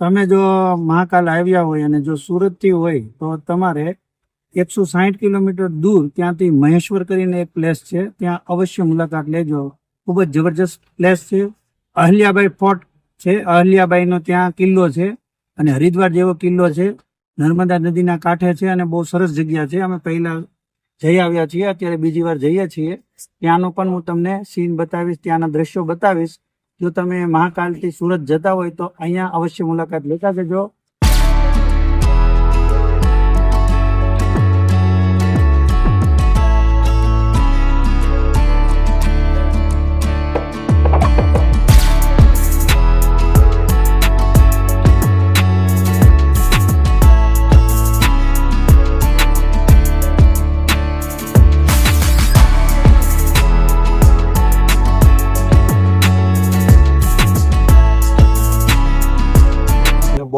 તમે જો મહાકાલ આવ્યા હોય અને જો સુરતથી હોય, તો તમારે એકસો સાહીઠ કિલોમીટર દૂર ત્યાંથી મહેશ્વર કરીને એક પ્લેસ છે. ત્યાં અવશ્ય મુલાકાત લેજો. ખૂબ જ જબરજસ્ત પ્લેસ છે. અહલ્યાબાઈ ફોર્ટ છે. અહલ્યાબાઈનો ત્યાં કિલ્લો છે અને હરિદ્વાર જેવો કિલ્લો છે. નર્મદા નદીના કાંઠે છે અને બહુ સરસ જગ્યા છે. અમે પહેલા જઈ આવ્યા છીએ. અત્યારે બીજી વાર જઈએ છીએ. ત્યાંનો પણ હું તમને સીન બતાવીશ, ત્યાંના દ્રશ્યો બતાવીશ. જો તમે મહાકાલથી સુરત જતા હોય તો અહીંયા અવશ્ય મુલાકાત લેતા જજો.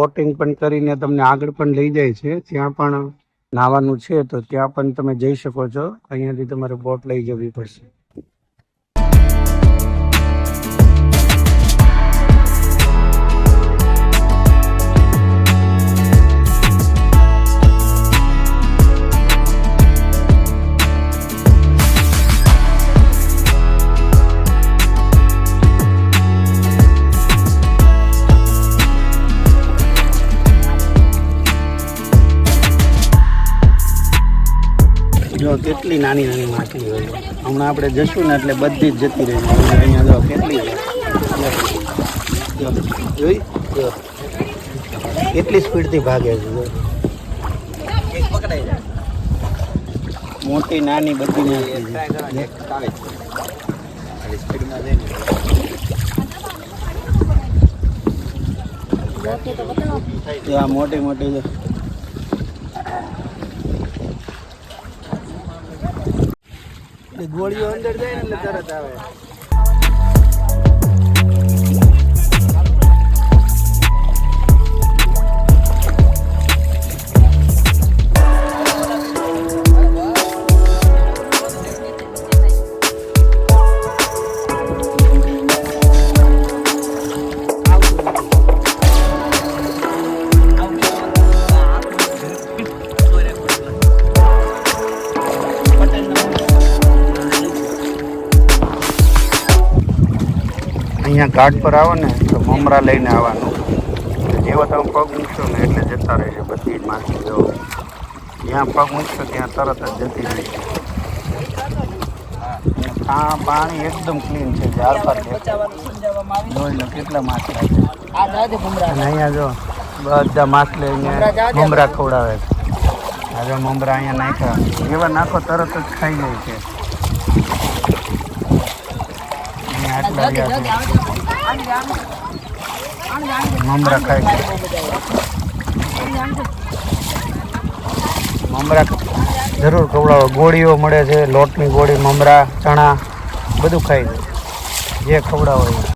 બોટિંગ પણ કરીને તમને આગળ પણ લઈ જાય છે. ત્યાં પણ નાવાનું છે, તો ત્યાં પણ તમે જઈ શકો છો. અહીંયાથી તમારે બોટ લઈ જવી પડશે. જો કેટલી નાની નાની માછલી હોય. હમણાં આપણે જશું ને એટલે બધી જ જતી રહી. અહીંયા જો કેટલી. જોઈ, જો કેટલી સ્પીડથી ભાગે છે મોટી, નાની, બધી માછલી મોટી મોટી જો એટલે ગોળીઓ અંદર જાય ને એટલે તરત આવે. અહીંયા ઘાટ પર આવો ને તો મમરા લઈને આવવાનું. જેવો તમે પગ મૂકશો ને એટલે જતા રહેશે બધી માછલી જો જ્યાં પગ મૂકશો ત્યાં તરત જ જતી રહેશે આ પાણી એકદમ ક્લીન છે ઝાડ પર. જોઈ કેટલા માછલા અહીંયા જો બધા માછલી અહીંયા મમરા ખવડાવે છે. આ મમરા અહીંયા નાખ્યા. એવા નાખો તરત જ ખાઈ જાય છે. આટલા રહ્યા છે. મમરા ખાય છે. મમરા જરૂર ખવડાવો. ગોળીઓ મળે છે, લોટની ગોળી, મમરા, ચણા, બધું ખાય છે. જે ખવડાવો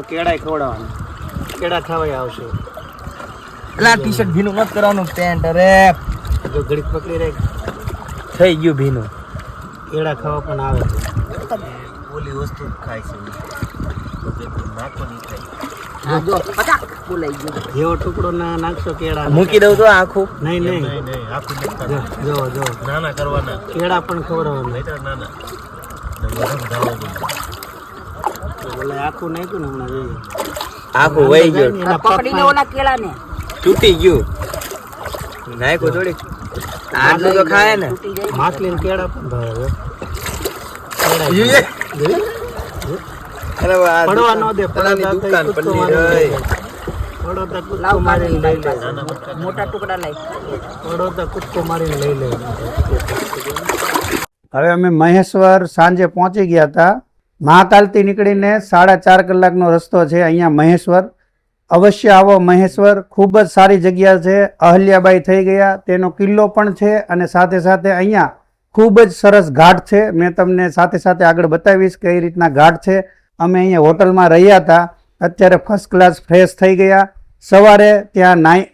જો કેળાય ખવડાવવાનું. કેળા ખાવાય આવશે. એટલે ટી શર્ટ ભીનું મત કરવાનું પેન્ટ અરે. જો ઘડીક પકડી રાખ. થઈ ગયું ભીનું. કેળા ખાવા પણ આવે છે. ઓલી વસ્તુ ખાય છે. નાખો નહીં ખાય. જેવો ટુકડો ના નાખશો કેળા મૂકી દઉં તો આખું? નહીં નહીં. જો જો જો નાના કરવાના. કેળા પણ ખબર નાના. એટલે આખું નાખ્યું ને હમણાં જોઈએ આખું વહી ગયું. એના પકડીને ઓલા તૂટી ગયું. નાખ્યું થોડી આટલું તો ખાય ને. માછલી ને કેળા પણ ભાવે અરે વાહ, પડવા ન દે પેલાની પડવા દુકાન તો પલ્લી કૂદકો રહી. પડો તો કૂદકો મારીને લઈ લે. મોટા ટુકડા લઈ પડો તો કૂદકો મારીને લઈ લે. હવે અમે મહેશ્વર સાંજે પહોંચી ગયા હતા. મહાકાલથી નીકળીને સાડા ચાર કલાકનો રસ્તો છે અહીંયા મહેશ્વર. અવશ્ય આવો મહેશ્વર, ખૂબ જ સારી જગ્યા છે. અહલ્યાબાઈ થઈ ગયા, તેનો કિલ્લો પણ છે અને સાથે સાથે અહીંયા ખૂબ જ સરસ ઘાટ છે. મેં તમને સાથે સાથે આગળ બતાવીશ કઈ રીતના ઘાટ છે. અમે અહીંયા હોટલમાં રહ્યા હતા. અત્યારે ફર્સ્ટ ક્લાસ ફ્રેશ થઈ ગયા. સવારે ત્યાં નાઈ,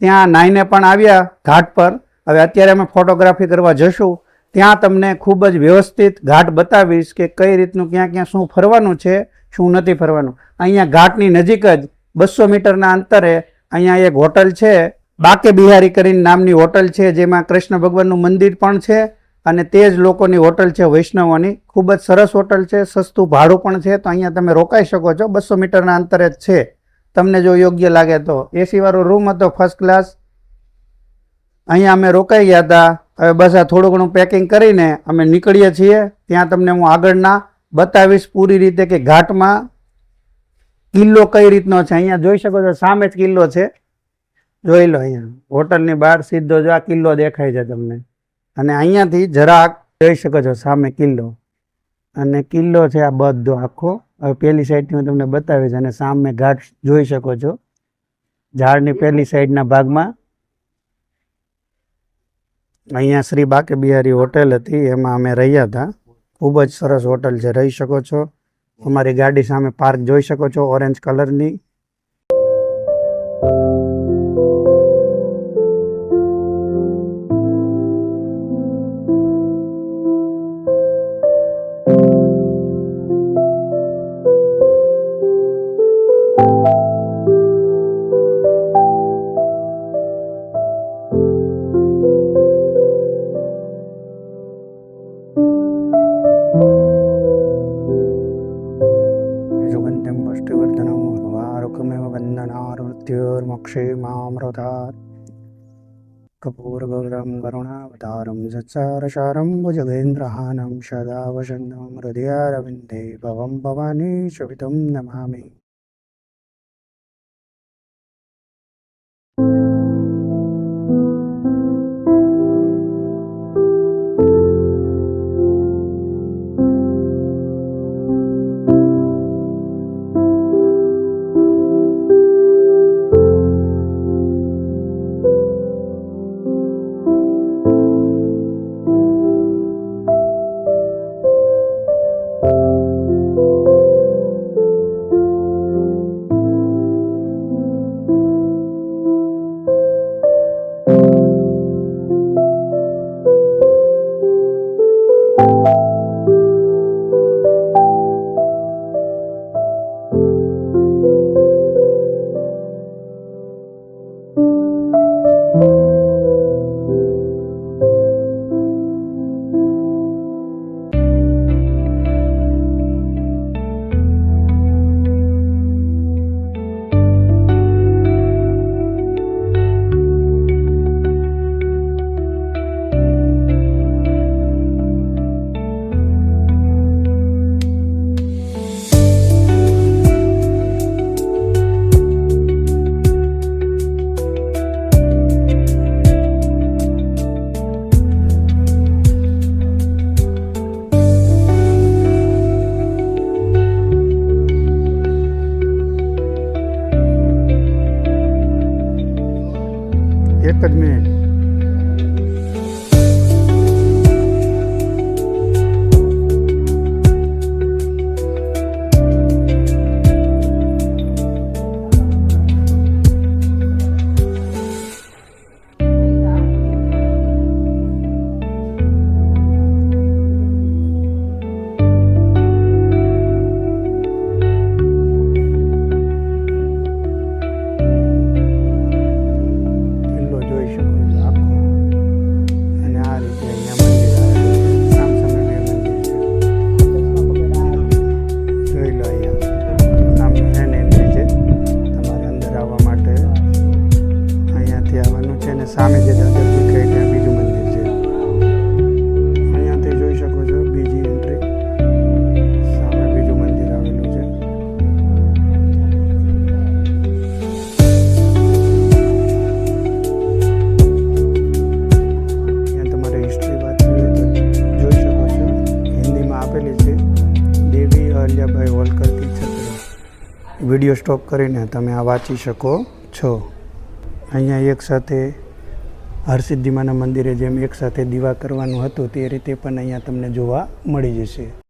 ત્યાં નાઈને પણ આવ્યા ઘાટ પર. હવે અત્યારે અમે ફોટોગ્રાફી કરવા જશું. ત્યાં તમને ખૂબ જ વ્યવસ્થિત ઘાટ બતાવીશ કે કઈ રીતનું ક્યાં ક્યાં શું ફરવાનું છે, શું નથી ફરવાનું. અહીંયા ઘાટની નજીક જ બસો મીટરના અંતરે અહીંયા એક હોટલ છે, બાકે બિહારી કરીને નામની હોટલ છે, જેમાં કૃષ્ણ ભગવાનનું મંદિર પણ છે અને તે જ લોકોની હોટલ છે વૈષ્ણવોની. ખૂબ જ સરસ હોટલ છે, સસ્તું ભાડું પણ છે, તો અહીંયા તમે રોકાઈ શકો છો, બસો મીટરના અંતરે જ છે. તમને જો યોગ્ય લાગે તો. એસીવાળો રૂમ હતો ફર્સ્ટ ક્લાસ અહીંયા અમે રોકાઈ ગયા હતા. હવે બસ આ થોડું ઘણું પેકિંગ કરીને અમે નીકળીએ છીએ. ત્યાં તમને હું આગળના બતાવીશ પૂરી રીતે કે ઘાટમાં કિલ્લો કઈ રીતનો છે. અહીંયા જોઈ શકો છો, સામે જ કિલ્લો છે. જોઈ લો અહીંયા. હોટલની બહાર સીધો જો આ કિલ્લો દેખાય છે તમને. અને અહીંયાથી જરાક જોઈ શકો છો, સામે કિલ્લો. અને કિલ્લો છે આ બધો આખો. હવે પેલી સાઈડથી હું તમને બતાવીશ અને સામે ઘાટ જોઈ શકો છો. ઝાડની પેલી સાઈડના ભાગમાં અહીંયા શ્રી બાકે બિહારી હોટેલ હતી, એમાં અમે રહ્યા હતા. ખૂબ જ સરસ હોટલ છે, રહી શકો છો. અમારી ગાડી સામે પાર્ક જોઈ શકો છો, ઓરેન્જ કલરની. કપૂરગૌરમ કરુણાવતારમ સત્સારસારમ ભુજગેન્દ્રહાનમ સદા વસંતમ હૃદયારવિંદે ભવમ ભવાની શોભિતમ નમામિ અને સામે જે દાદર દેખાય ત્યાં બીજું મંદિર છે. અહીંયાથી જોઈ શકો છો, બીજી એન્ટ્રી સામે બીજું મંદિર આવેલું છે. અહીંયા તમારે હિસ્ટ્રી વાંચવી હોય તો જોઈ શકો છો. હિન્દીમાં આપેલી છે, દેવી અહલ્યાભાઈ હોલકર કી છત્રી. વીડિયો સ્ટોપ કરીને તમે આ વાંચી શકો છો. અહીંયા એક સાથે હરસિદ્ધિમાના મંદિરે જેમ એકસાથે દીવા કરવાનું હતું તે રીતે પણ અહીંયા તમને જોવા મળી જશે.